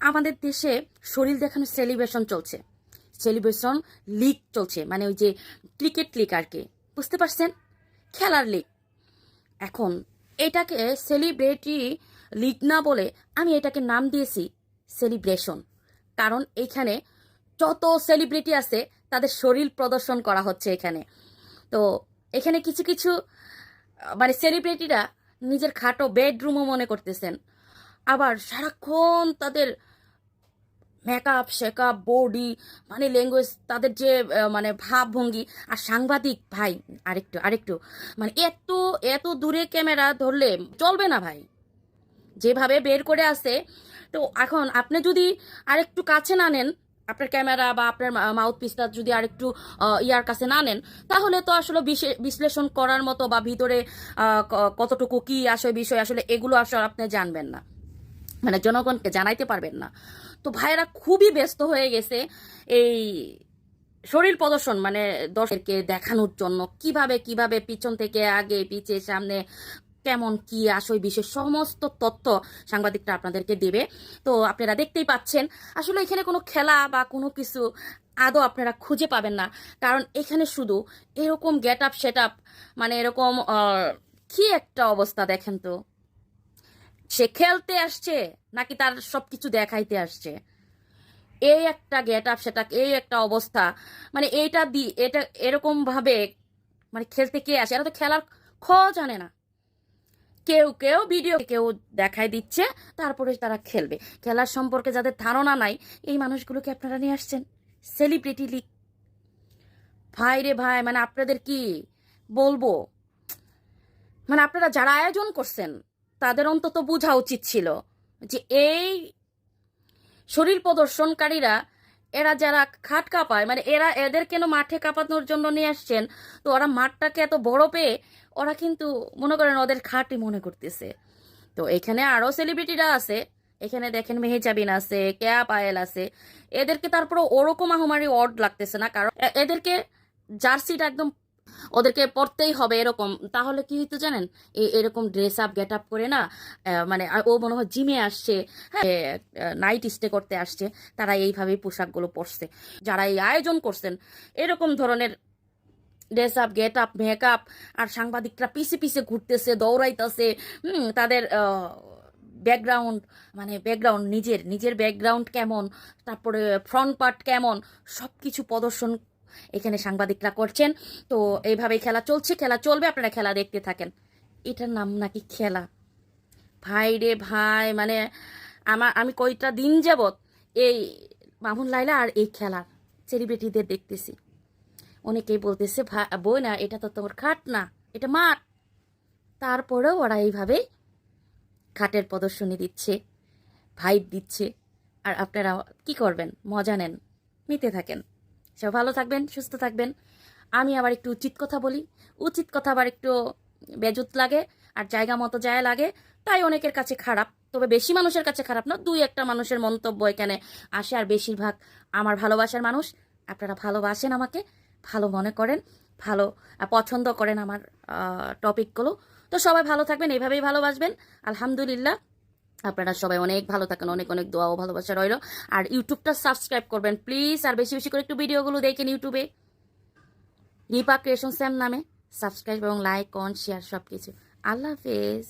আমাদের দেশে শরীর দেখানোর সেলিব্রেশন চলছে। সেলিব্রেশন লিগ চলছে মানে ওই যে ক্রিকেট লিগ আর কি। বুঝতে পারছেন? খেলার লিগ এখন এটাকে সেলিব্রিটি লিগ না বলে আমি এটাকে নাম দিয়েছি সেলিব্রেশন কারণ এইখানে যত সেলিব্রিটি আছে, তাদের শরীর প্রদর্শন করা হচ্ছে এখানে। তো এখানে কিছু কিছু মানে সেলিব্রিটিরা নিজের খাটো বেডরুমও মনে করতেছেন। আবার সারাক্ষণ তাদের মেকআপ শেকআপ বডি মানে ল্যাঙ্গুয়েজ তাদের যে মানে ভাবভঙ্গি আর সাংবাদিক, ভাই, আরেকটু আরেকটু মানে এত এত দূরে ক্যামেরা ধরলে চলবে না ভাই। যেভাবে বের করে আসে তো এখন আপনি যদি আরেকটু কাছে না নেন আপনার ক্যামেরা বা আপনার মাউথ পিসটা যদি আরেকটু ইয়ার কাছে না নেন, তাহলে তো আসলে বিশে- বিশ্লেষণ করার মতো বা ভিতরে কতটুকু কি আসলে বিষয় আসলে এগুলো আসলে আপনি জানবেন না। মানে জনগণকে জানাইতে পারবেন না। তো ভাইয়েরা খুবই ব্যস্ত হয়ে গেছে এই শরীর প্রদর্শন মানে দর্শককে দেখানোর জন্য। কীভাবে কীভাবে পিছন থেকে আগে, পিছে, সামনে কেমন কি আসল বিষয়, সমস্ত তথ্য সাংবাদিকরা আপনাদেরকে দেবে। তো আপনারা দেখতেই পাচ্ছেন, আসলে এখানে কোনো খেলা বা কোনো কিছু আদৌ আপনারা খুঁজে পাবেন না। কারণ এখানে শুধু এরকম গেট আপ সেট আপ মানে এরকম কি একটা অবস্থা দেখেন তো। সে খেলতে আসছে, নাকি তার সব কিছু দেখাইতে আসছে। এই একটা গেট আপ সেটা, এই একটা অবস্থা। মানে এইটা দি, এটা এরকম ভাবে মানে খেলতে কে আসে? এরা তো খেলার খ জানে না। কেউ কেউ ভিডিও কেউ দেখাই দিচ্ছে, তারপরে তারা খেলবে। খেলার সম্পর্কে যাদের ধারণা নাই, এই মানুষগুলোকে আপনারা নিয়ে আসছেন। সেলিব্রিটি লিগ ভাই রে ভাই মানে আপনাদের কি বলব? মানে আপনারা যারা আয়োজন করছেন, তাদের অন্তত বোঝা উচিত ছিল যে এই শরীর প্রদর্শনকারীরা এরা যারা খাট কাঁপায় মানে এরা এদের কেন মাঠে কাঁপানোর জন্য নিয়ে আসছেন? তো ওরা মাঠটাকে এত বড় পেয়ে ওরা কিন্তু মনে করেন ওদের খাটই মনে করতেছে। তো এখানে আরও সেলিব্রিটিরা আছে। এখানে দেখেন মেহেজাবিন আছে, কেয়া পায়েল আছে। এদেরকে তারপরে ওরকম আহমারি অড লাগতেছে না, কারণ এদেরকে জার্সিটা একদম ওদেরকে পরতেই হবে এরকম। তাহলে কি হইতো জানেন? এরকম ড্রেস আপ গেট আপ করে না মানে ও মনে হয় জিমে আসছে নাইট স্টে করতে আসছে, তারা এইভাবেই পোশাকগুলো পরছে। যারা এই আয়োজন করছেন, এরকম ধরনের dress up get up makeup আর সাংবাদিকরা পিছে পিছে ঘুরতেছে, দৌড়াইতেছে তাদের ব্যাকগ্রাউন্ড মানে ব্যাকগ্রাউন্ড নিজের নিজের ব্যাকগ্রাউন্ড কেমন, তারপরে ফ্রন্ট পার্ট কেমন সব কিছু প্রদর্শন এখানে সাংবাদিকরা করছেন। তো এইভাবে খেলা চলছে, খেলা চলবে, আপনারা খেলা দেখতে থাকেন। এটার নাম নাকি খেলা। ভাই রে ভাই মানে আমার আমি কয়টা দিন যাবত এই মামুন লাইলা আর এই খেলার সেলিব্রিটিদের দেখতেছি। অনেকেই বলতেছে, "ভা- বই না, এটা তো তোমার খাট না, এটা মাঠ। তারপরেও ওরা এইভাবে খাটের প্রদর্শনী দিচ্ছে ভাইব দিচ্ছে। আর আপনারা কি করবেন? মজা নেন, নিতে থাকেন। সব ভালো থাকবেন, সুস্থ থাকবেন। আমি আবার একটু উচিত কথা বলি। উচিত কথা আবার একটু বেজুত লাগে আর জায়গা মতো যায় লাগে। তাই অনেকের কাছে খারাপ। তবে বেশি মানুষের কাছে খারাপ না, দুই একটা মানুষের মন্তব্য এখানে আসে। আর বেশিরভাগ আমার ভালোবাসার মানুষ, আপনারা ভালোবাসেন আমাকে, ভালো মনে করেন, ভালো পছন্দ করেন আমার টপিকগুলো তো সবাই ভালো থাকবেন এইভাবেই ভালোবাসবেন। আলহামদুলিল্লাহ। আপনারা সবাই অনেক ভালো থাকেন, অনেক অনেক দোয়া ও ভালোবাসা রইল। আর ইউটিউবটা সাবস্ক্রাইব করবেন প্লিজ আর বেশি বেশি করে একটু ভিডিওগুলো দেখেন ইউটিউবে। রিপা ক্রিয়েশন স্যাম নামে। সাবস্ক্রাইব এবং লাইক কমেন্ট শেয়ার সব কিছু আল্লাহ হাফেজ।